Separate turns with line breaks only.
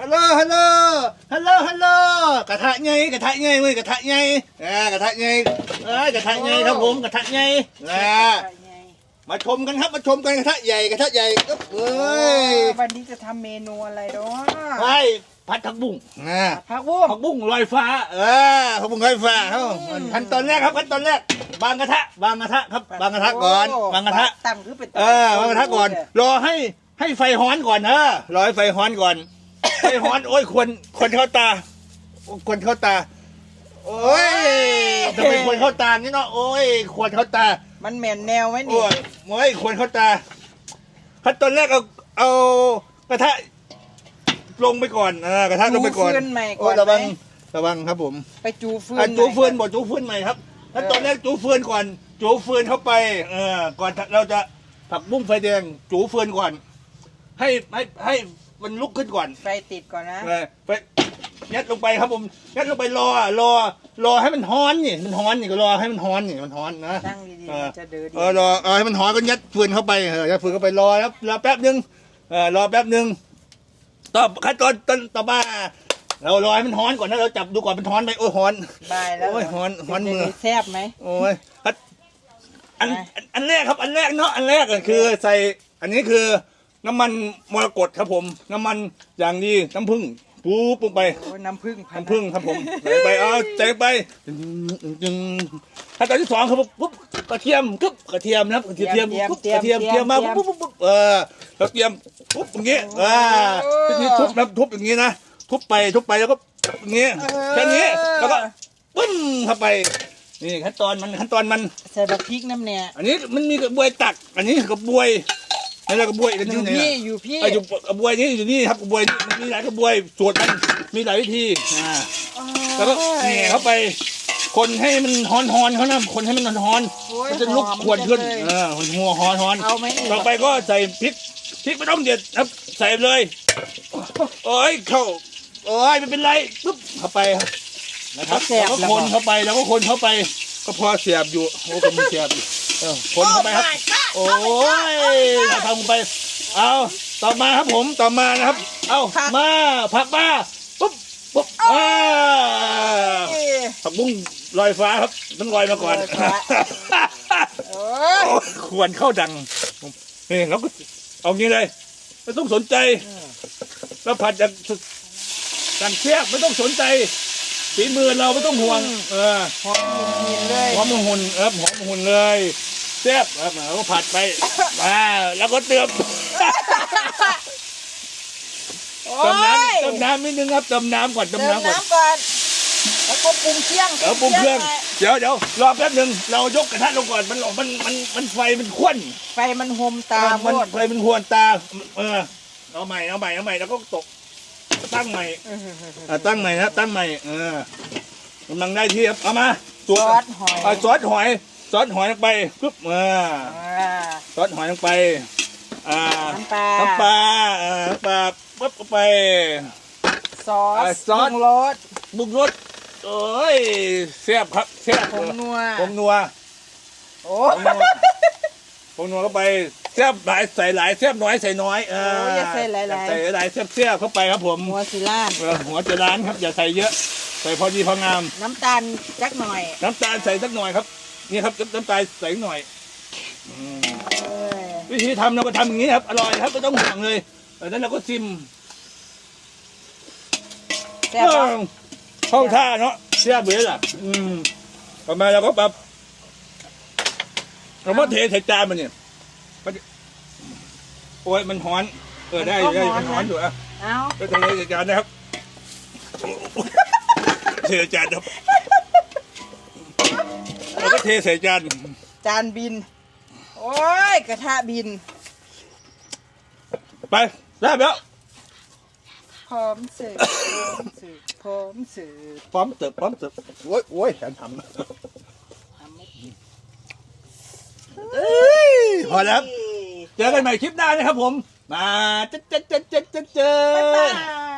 ฮัลโหล ฮัลโหล ฮัลโหล ฮัลโหล กระทะไงกระทะไงเว้ยกระทะไงอ่ากระทะไงเอ้ยกระทะไงครับผม กระทะไงอ่ามาชมกันครับ มาชมกันกระทะใหญ่ กระทะใหญ่ก็เอ้ย
วันนี้จะทำเมนูอะไรเนาะ
ไปผัดผักบุ้งอ่า
ผักบุ้ง
ผักบุ้งลอยฟ้า เออผักบุ้งลอยฟ้าครับขั้นตอนแรกครับขั้นตอนแรกวางกระทะวางกระทะครับวางกระทะก่อนวางกระทะ
ตั้งคือเป็น
เออวางกระทะก่อน รอให้ให้ไฟฮ้อนก่อนเออรอให้ไฟฮ้อนก่อน ไฟฮ้อนโอ้ยควรควรเข้าตาควรเข้าตา โอ้ยจะเป็นควรเข้าตานี่เนาะโอ้ยควรเข้าตา
มันเหม็นแนวไหมนี่
โอ้ยโอ้ยควรเข้าตาขั้นตอนแรกเอาเอากระทะลงไปก่อนเออกระทะลงไปก่อน
จูฟืนใหม่
โอ้
ก่อยน
ระ
ไหม
วังระวังครับผม
ไปจูฟืน
อะจูเฟือน
ใหม่
บอกจูเฟือนใหม่ครับแล้ว
เออ
ตอนแรกจูเฟือนก่อนจูเฟือนเข้าไปเออก่อนเราจะผักบุ้งไฟแดงจูเฟือนก่อน ให้ให้ให้ มันลุกขึ้นก่อน
ไฟติดก่อนนะ
เออไปยัดลงไปครับผมยัดลงไปรอรอ รอให้มันฮ้อนนี่มันฮ้อนนี่ก็รอให้มันฮ้อนนี่มันฮ้อนนะ
ตั้งดี
เออ
ๆจะเดือด
เออรอเออให้มันฮ้อนก็ยัดฟืนเข้าไปเออยัดฟืนเข้าไปรอแล้วรอแป๊บนึงเออรอแป๊บนึงต่อขั้นตอนตอนต่อมาเรารอให้มันฮ้อนก่อนนะเราจับดูก่อนมันฮ้อนไหมโอ้ยฮ้อน
บายแล้ว
โอ้ยฮ้อนฮ้อนมือ
เป็ไงแซ่บไหม
โอ้ยอันอัน
ไป
อันอันแรกครับอันแรกเนาะอันแรกก็คือใส่อันนี้คือ น้ำมันมรกตครับผม น้ำมันอย่างดีน้ำผึ้งปุ๊บลงไป
โอ้ยน้ำผึ้งพัน
น้ำผึ้งครับผมใส่ไปเอาใส่ไปจึงขั้นตอนที่สองครับปุ๊บกระเทียมกึ๊บกระเทียมนะครับกระเทียมปุ๊บกระเทียมเทียมมาปุ๊บปุ๊บปุ๊บเออกระเทียมปุ๊บอย่างงี้อ่าวิธีทุบนะทุบอย่างงี้นะทุบไปทุบไปแล้วก็อย่างงี้แค่นี้แล้วก็ปึ้มเข้าไปนี่ขั้นตอนมันขั้นตอนมัน
ใส่บักพริกน้ำเนี่ย
อันนี้มันมีกระบวยตัก อันนี้กระบวยนี่ แล้วกระบวยกัน
อ
อยู่
ยู่
ไหน
พี่
อะ
อยู่พี่
อะอยู่กระบวยนี่อยู่นี่ครับกระบวยนี่มันมีหลายกระบวยสูตรมันมีหลายวิธีอ่าแล้วก็แหน่เข้าไป คนให้มันฮอนฮอนๆเขานะคนให้มันฮอนฮอนๆ
โอ้ย
มันจะลุก
หอม
ขวดขึ้น
จังเลย
เออหัวฮอนฮอน
เอาไหมนี่
ต่อไปก็ใส่พริกพริกไม่ต้องเด็ดครับใส่เลยโอ้ยเข้าโอ้ยไม่เป็นไรปุ๊บเข้าไปนะครับแล้วก็คนเข้าไปแล้วก็คนเข้าไป ก็พอเสียบอยู่โอ้ก็มีเสียบอยู่เออคนเข้าไปครับ โอ้ยเราทำไป เอาต่อมาครับผมต่อมานะครับ เอามาผักมาปุ๊บปุ๊บอ่า
เอ้ย
ผักบุ้งลอยฟ้าครับต้องลอยมาก่อน
ลอยฟ้าโอ้ย
โอ้ยควรเข้าดังนี่เราก็เอางี้เลย ไม่ต้องสนใจเราผัดจากสั่งเชียบไม่ต้องสนใจฝีมือเราไม่ต้องห่วง เออ
หอมกินเลย
หอมหุ่นเออหอมหุ่นเลย แซ่บครับแล้วก็ผัดไปอ่าแล้วก็เติม
โอ้
เติมน้
ยำ
เติมน้ำนิดนึงครับเติมน้ำก่อนเติ
เติ
ม
ม
น้ำก่อน
น้ำก่อนแล้วก็ปรุงเครื่อง
เดี๋ยวปรุงเครื่อง
หน่ย
เดี๋ยวเดี๋ยวรอแป๊บหนึ่งเรายกกระทะลงก่อนมันมันมันมันไฟมันข้น
ไฟมันโฮมตา
มัน
หมด
ไฟมันหวนตา เออเอาใหม่เอาใหม่เอาใหม่แล้วก็ตก ตั้งใหม่อะตั้งใหม่นะตั้งใหม่เออกำลังได้ที่ครับเอามา
ซอสหอย
เอาซอสหอย ซอสหอยลงไปปุ๊บเออ
อ่า
ซอสหอยลงไป อ่า
น้ำปลา
น้ำปลาอ่าน้ำปลาปุ๊บลงไป
ซอ
อ่า
ส
ซอส
ปรุงรส
บุกรสเอ้ยแซ่บครับแซ่บ
ผงนัว
ผงนัว
โอ้
ผงนัวผงนัวเข้าไปแซ่บหลายใส่หลายแซ่บน้อยใส่น้อยเออ
โอ้ยอย่าใส่หลายๆ
ใส่หลายแซ่บแซ่บเข้าไปครับผม
หัวสิล่าน
เออหัวจะร้านครับอย่าใส่เยอะ ใส่พอดีพองาม
น้ำตาลจักหน่อย
น้ำตาลใส่สักหน่อยครับ นี่ครับน้ำตาลใส่หน่อยอืม
เอ้ย
วิธีทำเราก็ทำอย่างนี้ครับอร่อยครับไม่ต้องห่วงเลยแล้วนั้นเราก็ซิม
แซ่บปะ
เข้าท่าเนาะเสียเบื่อล่ะอืมต่อมาเราก็แบบเราก็เทใส่จานมันเนี่ยมันโอ้ยมันฮ้อน เออได้ได้มันฮ้อนอยู่อะ
เอา
ก็ต้องเลยใส่จานนะครับเทใส่จานครับแล้วก็ เทใส่จาน
จานบิน โอ้ยกระทะบิน
ไปได้แล้ว
พร้อมเสิร์ฟพร้อมเสิร์ฟพร้อมเสิร์ฟ
พร้อมเสิร์ฟพร้อมเสิร์ฟโอ้ยโอ้ยฉันทำ
ทำไม่
เอ้ยพอแล้วครับเจอกันใหม่คลิปหน้านะครับผม มาเจ๊เจ๊เจ๊เจ๊เจ๊เจ๊
บ๊ายบาย